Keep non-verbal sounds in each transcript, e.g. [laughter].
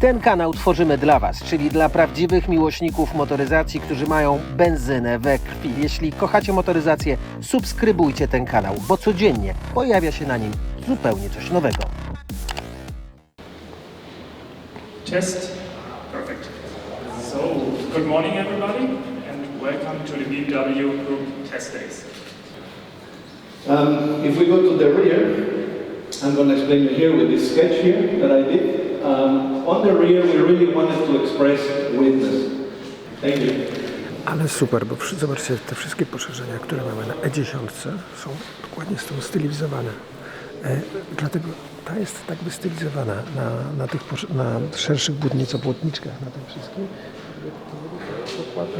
Ten kanał tworzymy dla Was, czyli dla prawdziwych miłośników motoryzacji, którzy mają benzynę we krwi. Jeśli kochacie motoryzację, subskrybujcie ten kanał, bo codziennie pojawia się na nim zupełnie coś nowego. Test. Perfect. So, good morning everybody and welcome to the BMW Group Test Days. Um, if we go to the rear, I'm going to explain you here with this sketch here that I did. Um, on the rear, we really wanted to express witness. Thank you. Ale super, bo zobaczcie, te wszystkie poszerzenia, które mamy na E10 są dokładnie stąd stylizowane. E, dlatego ta jest tak wystylizowana na, na tych na szerszych budnico-płotniczkach, na tym wszystkim.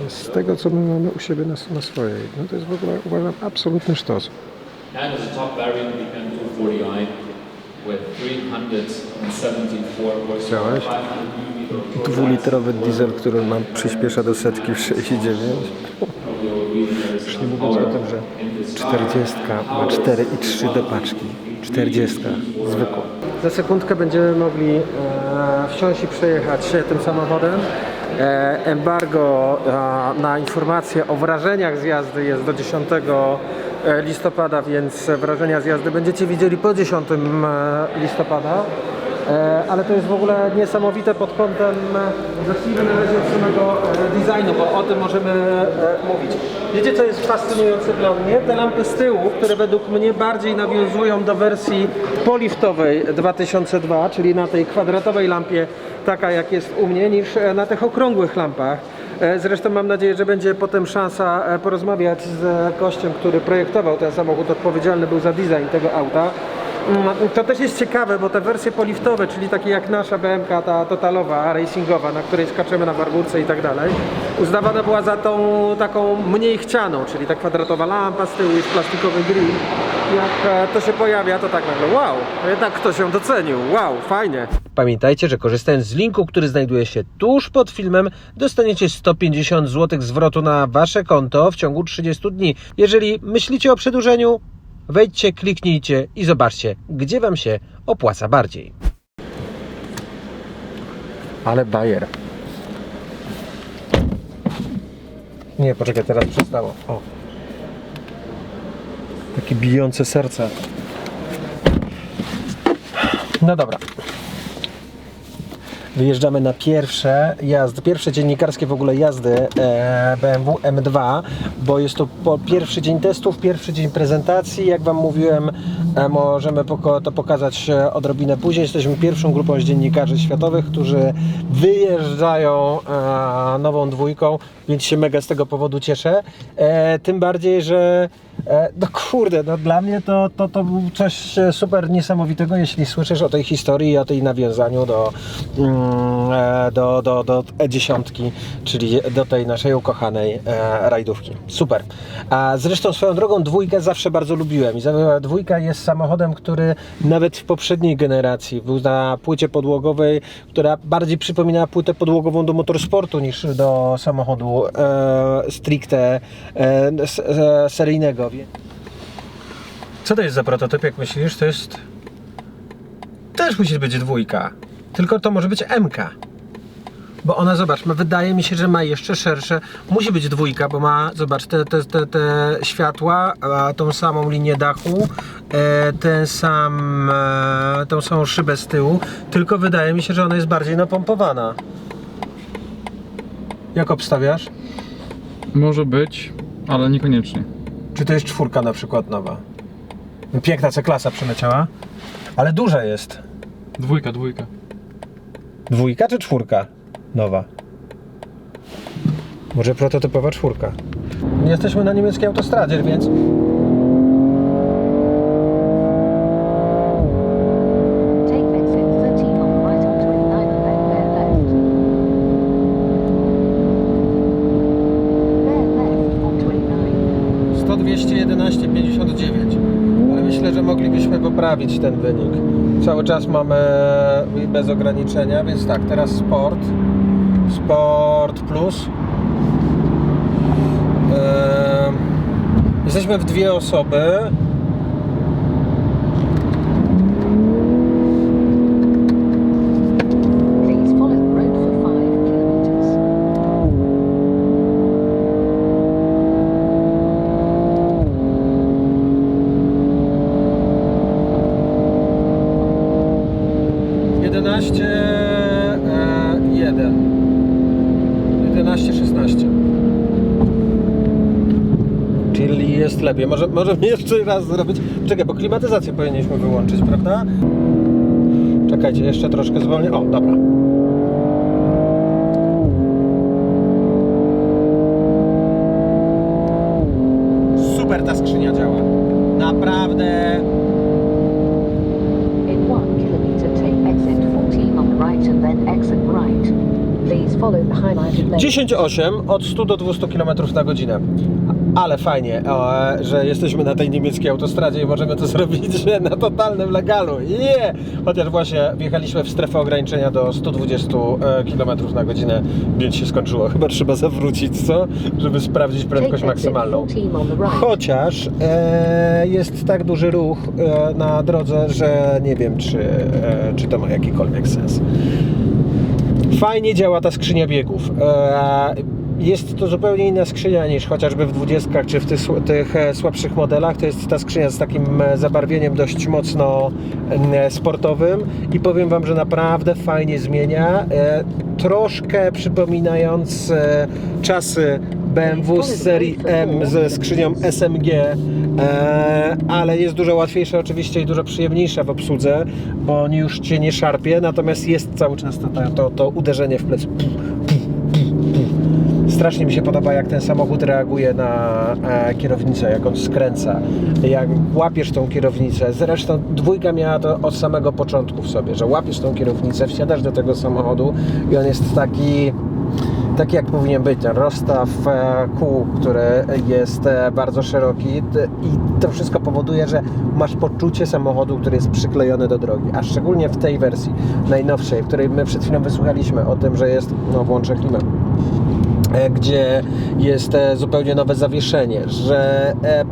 Z tego, co my mamy u siebie na, na swojej. No to jest w ogóle, uważam, absolutny sztos. And as a top variant, we can do 40i with 300 Chciałeś? Dwulitrowy diesel, który nam przyspiesza do setki w 6,9. Już nie mówiąc o tym, że 40 ma 4,3 do paczki. 40 zwykła. Za sekundkę będziemy mogli e, wsiąść i przejechać się tym samochodem. E, embargo e, na informacje o wrażeniach z jazdy jest do 10 listopada, więc wrażenia z jazdy będziecie widzieli po 10 listopada. E, ale to jest w ogóle niesamowite pod kątem, e, zacznijmy na razie od samego e, designu, bo o tym możemy mówić. Wiecie co jest fascynujące dla mnie? Te lampy z tyłu, które według mnie bardziej nawiązują do wersji poliftowej 2002, czyli na tej kwadratowej lampie, taka jak jest u mnie, niż na tych okrągłych lampach. Zresztą mam nadzieję, że będzie potem szansa porozmawiać z gościem, który projektował ten samochód, odpowiedzialny był za design tego auta. Mm, To też jest ciekawe, bo te wersje poliftowe, czyli takie jak nasza BMK, ta totalowa, racingowa, na której skaczemy na bargurce i tak dalej, uznawana była za tą taką mniej chcianą, czyli ta kwadratowa lampa z tyłu jest plastikowy grill. Jak e, to się pojawia, to tak nagle wow, jednak ktoś ją docenił, wow, fajnie. Pamiętajcie, że korzystając z linku, który znajduje się tuż pod filmem, dostaniecie 150 zł zwrotu na Wasze konto w ciągu 30 dni. Jeżeli myślicie o przedłużeniu, wejdźcie, kliknijcie i zobaczcie, gdzie Wam się opłaca bardziej. Ale bajer. Nie, poczekaj, teraz przestało. O. Takie bijące serce. No dobra. Wyjeżdżamy na pierwsze jazdy, pierwsze dziennikarskie w ogóle jazdy e, BMW M2, bo jest to pierwszy dzień testów, pierwszy dzień prezentacji. Jak Wam mówiłem, e, możemy to pokazać e, odrobinę później. Jesteśmy pierwszą grupą dziennikarzy światowych, którzy wyjeżdżają nową dwójką, więc się mega z tego powodu cieszę. Tym bardziej, że no kurde, no dla mnie to, to, to był coś e, super niesamowitego, jeśli słyszysz o tej historii o tej nawiązaniu do, mm, e, do, do, do E10, czyli do tej naszej ukochanej e, rajdówki. Super. A zresztą swoją drogą dwójkę zawsze bardzo lubiłem i dwójka jest samochodem, który nawet w poprzedniej generacji był na płycie podłogowej, która bardziej przypominała płytę podłogową do motorsportu niż do samochodu e, stricte e, s, Co to jest za prototyp, jak myślisz? To jest... Też musi być dwójka. Tylko to może być MK. Bo ona, zobacz, wydaje mi się, że ma jeszcze szersze. Musi być dwójka, bo ma, zobacz, te, te, te, te światła, tą samą linię dachu, e, ten sam, e, tą samą szybę z tyłu. Tylko wydaje mi się, że ona jest bardziej napompowana. Jak obstawiasz? Może być, ale niekoniecznie. Czy to jest czwórka na przykład nowa? Piękna C-klasa przeleciała, ale duża jest. Dwójka, dwójka. Dwójka czy czwórka nowa? Może prototypowa czwórka. Jesteśmy na niemieckiej autostradzie, więc... poprawić ten wynik. Cały czas mamy bez ograniczenia, więc tak, teraz sport. Sport plus. Jesteśmy w dwie osoby. 11, 1. 11, 16. Czyli jest lepiej. Może, możemy jeszcze raz zrobić. Czekaj, bo klimatyzację powinniśmy wyłączyć, prawda? Czekajcie, jeszcze troszkę zwolnię. O, dobra. 10,8 od 100 do 200 km na godzinę. Ale fajnie, e, że jesteśmy na tej niemieckiej autostradzie i możemy to [laughs] zrobić na totalnym legalu. Yeah! Chociaż właśnie wjechaliśmy w strefę ograniczenia do 120 km na godzinę, więc się skończyło. Chyba trzeba zawrócić, co? Żeby sprawdzić prędkość maksymalną. 14 on the right. Chociaż e, jest tak duży ruch e, na drodze, że nie wiem, czy, e, czy to ma jakikolwiek sens. Fajnie działa ta skrzynia biegów. E, Jest to zupełnie inna skrzynia niż chociażby w 20 czy w tych, tych e, słabszych modelach. To jest ta skrzynia z takim e, zabarwieniem dość mocno sportowym i powiem Wam, że naprawdę fajnie zmienia. Troszkę przypominając czasy BMW z serii M ze skrzynią SMG, e, ale jest dużo łatwiejsza oczywiście i dużo przyjemniejsza w obsłudze, bo już Cię nie szarpie, natomiast jest cały czas to, to, to uderzenie w plec. Strasznie mi się podoba, jak ten samochód reaguje na e, kierownicę, jak on skręca, jak łapiesz tą kierownicę. Zresztą dwójka miała to od samego początku w sobie, że łapiesz tą kierownicę, wsiadasz do tego samochodu i on jest taki taki jak powinien być, rozstaw e, kół, który jest e, bardzo szeroki i to wszystko powoduje, że masz poczucie samochodu, który jest przyklejony do drogi, a szczególnie w tej wersji najnowszej, w której my przed chwilą wysłuchaliśmy o tym, że jest, no włączę klimę, e, gdzie jest e, zupełnie nowe zawieszenie, że e,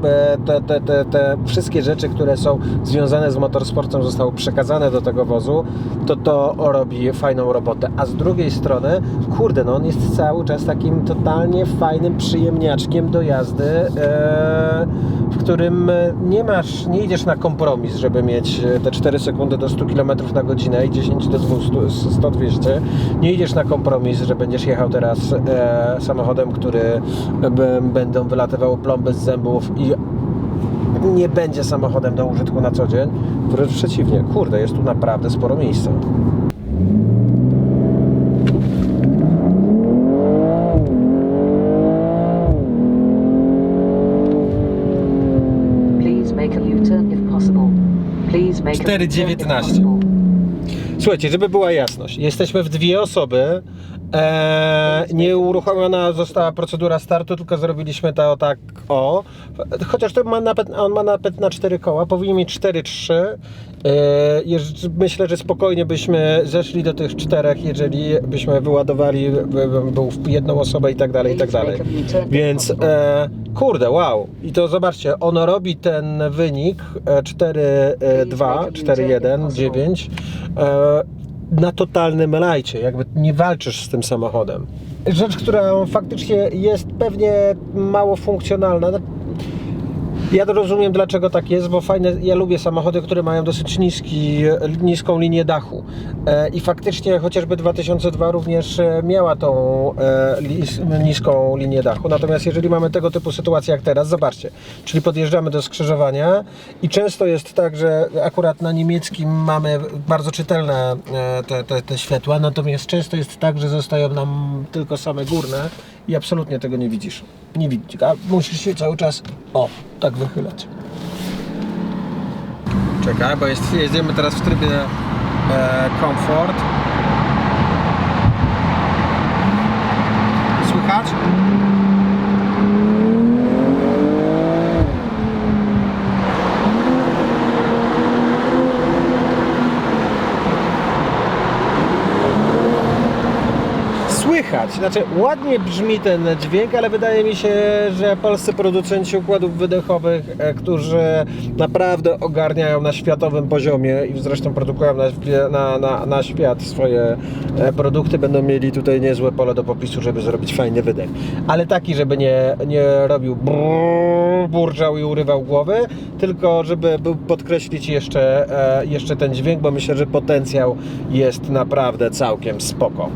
te, te, te, te wszystkie rzeczy, które są związane z motorsportem zostały przekazane do tego wozu, to to robi fajną robotę. A z drugiej strony, kurde, no on jest cały czas takim totalnie fajnym przyjemniaczkiem do jazdy, e, którym nie masz, nie idziesz na kompromis, żeby mieć te 4 sekundy do 100 km na godzinę i 10 do 200, 100-200. Nie idziesz na kompromis, że będziesz jechał teraz e, samochodem, który b, będą wylatywały plomby z zębów i nie będzie samochodem do użytku na co dzień. Wręcz przeciwnie, kurde, jest tu naprawdę sporo miejsca. Please make a U-turn if possible. Please make a U-turn if 4,19. possible. Słuchajcie, żeby była jasność, jesteśmy w dwie osoby. E, nie uruchomiona została procedura startu, tylko zrobiliśmy to tak o. Chociaż to ma napęd, on ma napęd na cztery koła, powinien mieć 4-3. E, jeż- myślę, że spokojnie byśmy zeszli do tych czterech, jeżeli byśmy wyładowali by- by- był w jedną osobę i tak dalej, i tak dalej. Więc e, kurde, wow. I to zobaczcie, ono robi ten wynik e, 4-2, 4-1, 9 e, na totalnym lajcie, jakby nie walczysz z tym samochodem. Rzecz, która faktycznie jest pewnie mało funkcjonalna. Ja rozumiem dlaczego tak jest, bo fajne, ja lubię samochody, które mają dosyć niski, niską linię dachu. E, I faktycznie chociażby 2002 również e, miała tą e, niską linię dachu. Natomiast jeżeli mamy tego typu sytuacje jak teraz, zobaczcie, czyli podjeżdżamy do skrzyżowania i często jest tak, że akurat na niemieckim mamy bardzo czytelne te, te, te światła, natomiast często jest tak, że zostają nam tylko same górne i absolutnie tego nie widzisz. Nie widzisz, a musisz się cały czas, o, tak wychylać. Czekaj, bo jest, jedziemy teraz w trybie e, komfort. Słychać? Słychać, znaczy ładnie brzmi ten dźwięk, ale wydaje mi się, że polscy producenci układów wydechowych, e, którzy naprawdę ogarniają na światowym poziomie i zresztą produkują na, na, na, na świat swoje e, produkty, będą mieli tutaj niezłe pole do popisu, żeby zrobić fajny wydech. Ale taki, żeby nie, nie robił brrr, burczał i urywał głowy, tylko żeby podkreślić jeszcze, e, jeszcze ten dźwięk, bo myślę, że potencjał jest naprawdę całkiem spoko.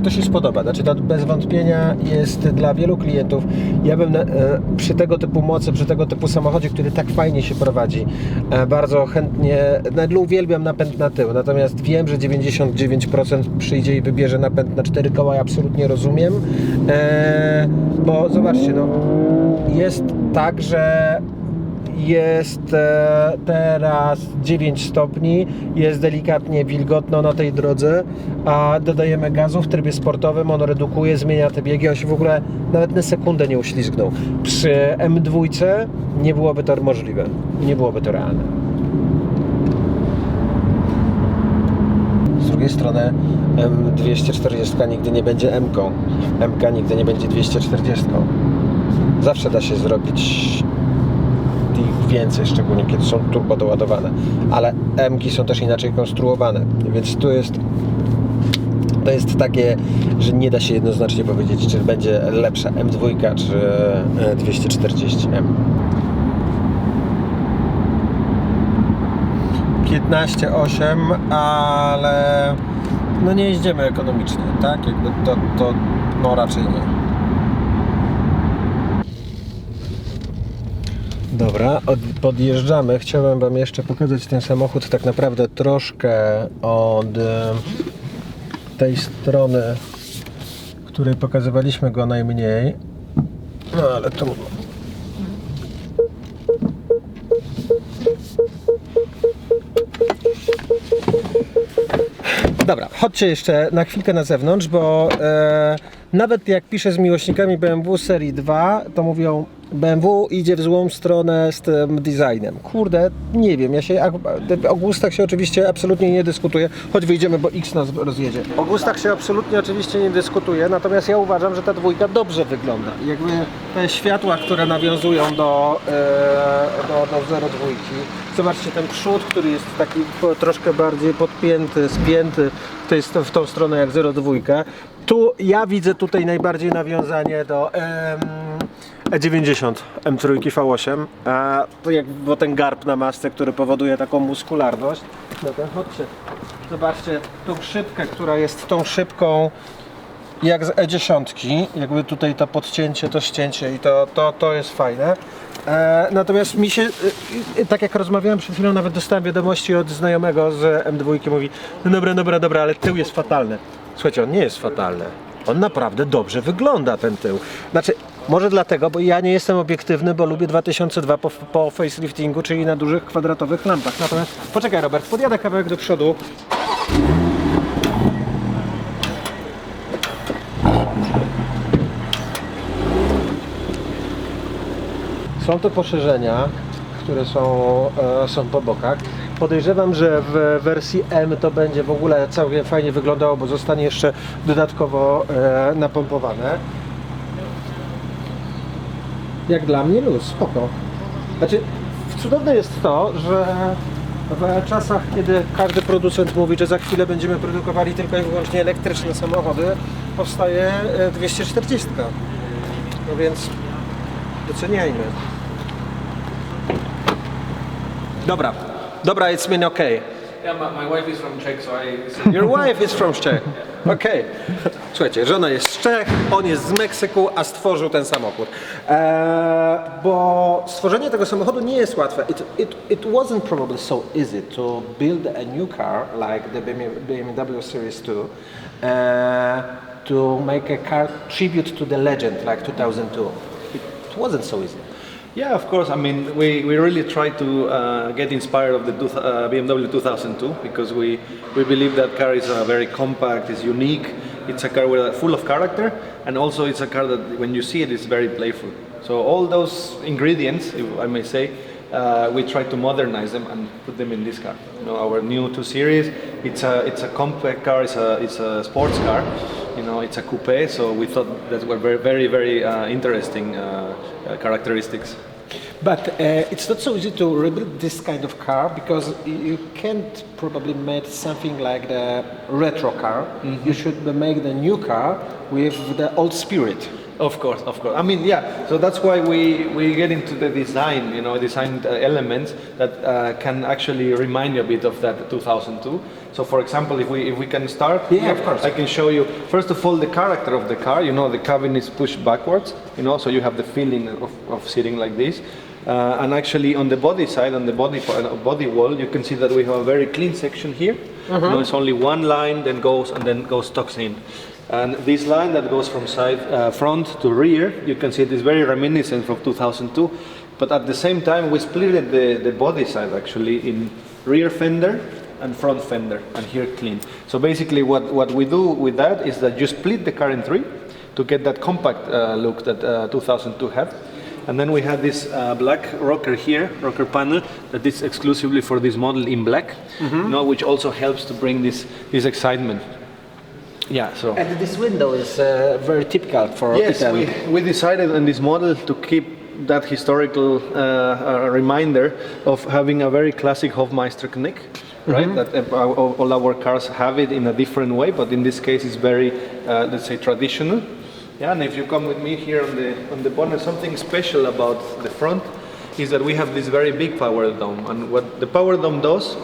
Warto się spodoba. Znaczy to bez wątpienia jest dla wielu klientów. Ja bym e, przy tego typu mocy, przy tego typu samochodzie, który tak fajnie się prowadzi, e, bardzo chętnie, nawet uwielbiam napęd na tył. Natomiast wiem, że 99% przyjdzie i wybierze napęd na cztery koła. Ja absolutnie rozumiem. E, bo zobaczcie, no, jest tak, że jest e, teraz 9 stopni, jest delikatnie wilgotno na tej drodze, a dodajemy gazu w trybie sportowym, on redukuje, zmienia te biegi, on się w ogóle nawet na sekundę nie uślizgnął. Przy M2 nie byłoby to możliwe, nie byłoby to realne. Z drugiej strony M240 nigdy nie będzie M-ką, MK nigdy nie będzie 240. Zawsze da się zrobić więcej, szczególnie kiedy są turbo doładowane. Ale M-ki są też inaczej konstruowane, więc tu jest to jest takie, że nie da się jednoznacznie powiedzieć, czy będzie lepsza M2 czy e, 240M. 15,8, ale no nie jeździmy ekonomicznie, tak? Jakby to, to no raczej nie. Dobra, od, podjeżdżamy. Chciałem Wam jeszcze pokazać ten samochód tak naprawdę troszkę od e, tej strony, której pokazywaliśmy go najmniej. No ale to. Dobra, chodźcie jeszcze na chwilkę na zewnątrz, bo e, nawet jak piszę z miłośnikami BMW serii 2, to mówią BMW idzie w złą stronę z tym designem. Kurde, nie wiem, ja się o gustach się oczywiście absolutnie nie dyskutuje, choć wyjdziemy, bo X nas rozjedzie. O gustach się absolutnie oczywiście nie dyskutuje, natomiast ja uważam, że ta dwójka dobrze wygląda. Jakby te światła, które nawiązują do, e, do, do zero dwójki. Zobaczcie ten przód, który jest taki troszkę bardziej podpięty, spięty to jest w tą stronę jak 02. Tu ja widzę tutaj najbardziej nawiązanie do em, E90 M3 V8. A to jak bo ten garb na masce, który powoduje taką muskularność. No to chodźcie. Zobaczcie tą szybkę, która jest tą szybką jak z E10, jakby tutaj to podcięcie, to ścięcie i to, to, to jest fajne. E, natomiast mi się, e, e, tak jak rozmawiałem przed chwilą, nawet dostałem wiadomości od znajomego z M2, mówi, no dobra, dobra, dobra, ale tył jest fatalny. Słuchajcie, on nie jest fatalny. On naprawdę dobrze wygląda, ten tył. Znaczy, może dlatego, bo ja nie jestem obiektywny, bo lubię 2002 po, po faceliftingu, czyli na dużych kwadratowych lampach. Natomiast, poczekaj Robert, podjadę kawałek do przodu. Są to poszerzenia, które są, e, są po bokach. Podejrzewam, że w wersji M to będzie w ogóle całkiem fajnie wyglądało, bo zostanie jeszcze dodatkowo e, napompowane. Jak dla mnie luz, spoko. Znaczy, cudowne jest to, że w czasach, kiedy każdy producent mówi, że za chwilę będziemy produkowali tylko i wyłącznie elektryczne samochody, powstaje e, 240. No więc doceniajmy. Dobra, dobra, it's been okay. Yeah, my, my wife is from Czech, so I. Your wife is from Czech. Okej. Słuchajcie, żona jest z Czech, on jest z Meksyku, a stworzył ten samochód. Eee, bo stworzenie tego samochodu nie jest łatwe. It, it, it wasn't probably so easy to build a new car like the BMW Series 2 uh, to make a car tribute to the legend like 2002. It wasn't so easy. Yeah, of course. I mean, we, we really try to uh, get inspired of the two, uh, BMW 2002 because we, we believe that car is uh, very compact, it's unique, it's a car with a, full of character, and also it's a car that when you see it, it's very playful. So all those ingredients, if I may say, uh, we try to modernize them and put them in this car. You know, our new 2 Series, it's a it's a compact car, it's a it's a sports car. You know, it's a coupe. So we thought that were very very very uh, interesting uh, uh, characteristics. But uh, it's not so easy to rebuild this kind of car because you can't probably make something like the retro car. You should make the new car with the old spirit. Of course, of course. I mean, yeah. So that's why we, we get into the design, you know, design uh, elements that uh, can actually remind you a bit of that 2002. So, for example, if we if we can start, Yeah, here, of course. I can show you first of all the character of the car. You know, the cabin is pushed backwards. You know, so you have the feeling of, of sitting like this. Uh, and actually, on the body side, on the body uh, body wall, you can see that we have a very clean section here. You know, it's only one line, then goes and then goes tucks in. And this line that goes from side uh, front to rear, you can see it is very reminiscent from 2002. But at the same time, we split the, the body side actually in rear fender and front fender, and here clean. So basically, what, what we do with that is that you split the car in three to get that compact uh, look that uh, 2002 had. And then we have this uh, black rocker here, rocker panel, that is exclusively for this model in black, you know, which also helps to bring this, this excitement. Yeah, so. And this window is uh, very typical for Yes, Italy. we, we decided in this model to keep that historical uh, uh, reminder of having a very classic Hofmeister knick, right? That uh, all all our cars have it in a different way, but in this case it's very, uh, let's say, traditional. Yeah, and if you come with me here on the on the bonnet, something special about the front is that we have this very big power dome, and what the power dome does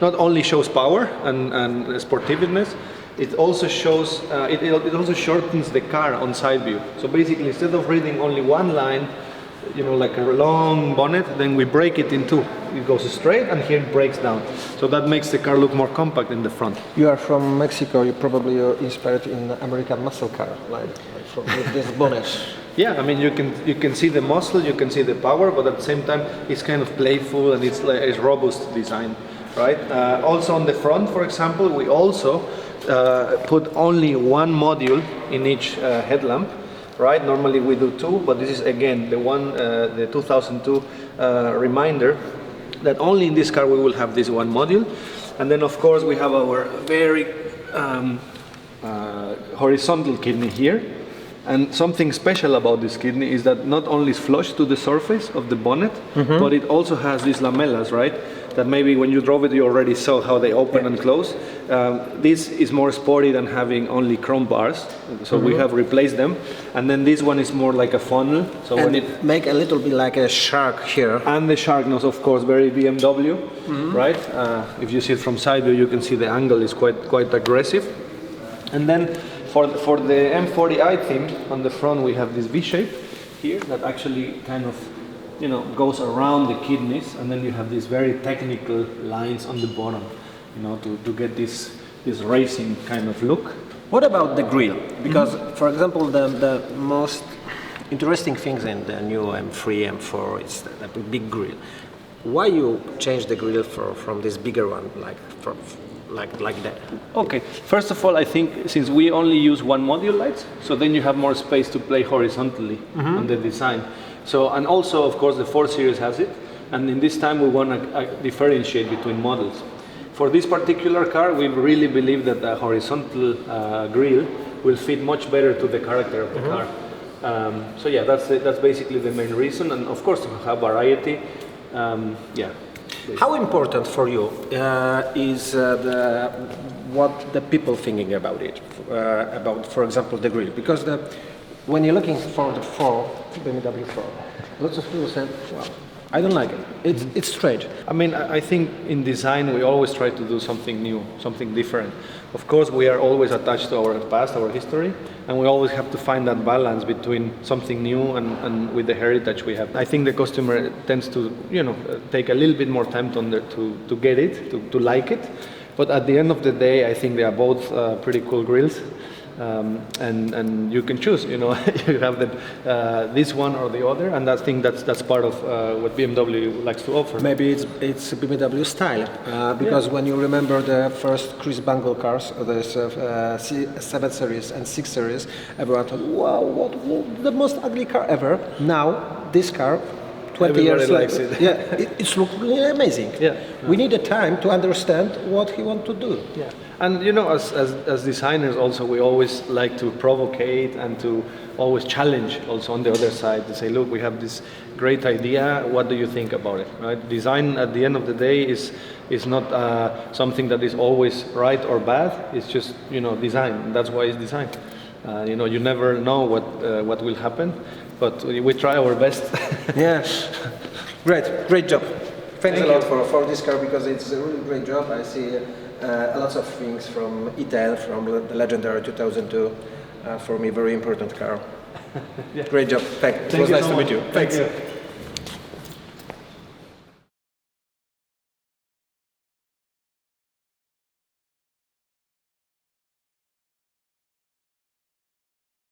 not only shows power and, and sportiveness, it also shows, uh, it, it also shortens the car on side view. So basically, instead of reading only one line, you know, like a long bonnet, then we break it in two. It goes straight and here it breaks down. So that makes the car look more compact in the front. You are from Mexico. You probably are inspired in American muscle car, like, like from this bonnet. [laughs] Yeah, I mean, you can you can see the muscle, you can see the power, but at the same time, it's kind of playful and it's like it's robust design, right? Uh, also on the front, for example, we also uh, put only one module in each uh, headlamp, right? Normally we do two, but this is again the one, uh, the 2002 uh, reminder that only in this car we will have this one module, and then of course we have our very um, uh, horizontal kidney here. And something special about this kidney is that not only is flush to the surface of the bonnet, but it also has these lamellas, right? That maybe when you drove it, you already saw how they open and close. Um, this is more sporty than having only chrome bars, so we have replaced them. And then this one is more like a funnel. So when And it it make a little bit like a shark here. and the shark nose, of course, very BMW, right? Uh, if you see it from side view, you can see the angle is quite quite aggressive. And then for the, for the M40i theme on the front, we have this V shape here that actually kind of you know goes around the kidneys, and then you have these very technical lines on the bottom, you know, to, to get this this racing kind of look. What about the grill? Mm-hmm. Because, for example, the, the most interesting things in the new M3, M4 is the, the big grill. Why you change the grill for, from this bigger one, like from, like like that? Okay, first of all, I think since we only use one module lights, so then you have more space to play horizontally on the design. So, and also, of course, the 4 Series has it, and in this time we want to uh, differentiate between models. For this particular car, we really believe that the horizontal uh, grille will fit much better to the character of the car. Um, so yeah, that's that's basically the main reason, and of course to have variety. Um, yeah. How important for you uh, is uh, the, what the people thinking about it, uh, about, for example, the grill? Because the, when you're looking for the 4, BMW 4, lots of people say, well, I don't like it. It's, it's straight. I mean, I think in design we always try to do something new, something different. Of course, we are always attached to our past, our history, and we always have to find that balance between something new and, and with the heritage we have. I think the customer tends to, you know, take a little bit more time to, to, to get it, to, to like it. But at the end of the day, I think they are both uh, pretty cool grills. Um, and, and you can choose, you know, [laughs] you have the, uh, this one or the other, and I think that's, that's part of uh, what BMW likes to offer. Maybe it's, it's BMW style, uh, because when you remember the first Chris Bangle cars, the uh, C- 7 Series and 6 Series, everyone thought, wow, what, what the most ugly car ever. Now, this car, 20 years Everybody likes later, it. [laughs] yeah, it, it's looking amazing. Yeah. We need a time to understand what he want to do. Yeah, and you know, as, as, as designers, also we always like to provocate and to always challenge. Also on the other side, to say, look, we have this great idea. What do you think about it? Right? Design at the end of the day is is not uh, something that is always right or bad. It's just you know design. That's why it's design. Uh, you know, you never know what uh, what will happen, but we, we try our best. [laughs] Yeah. Great, great job. Thanks Thank a lot you. for, for this car because it's a really great job. I see uh, lots of things from E10, from the legendary 2002. Uh, for me, very important car. [laughs] Great job. Thank, it was you nice so to meet much. you. Thank Thanks. you.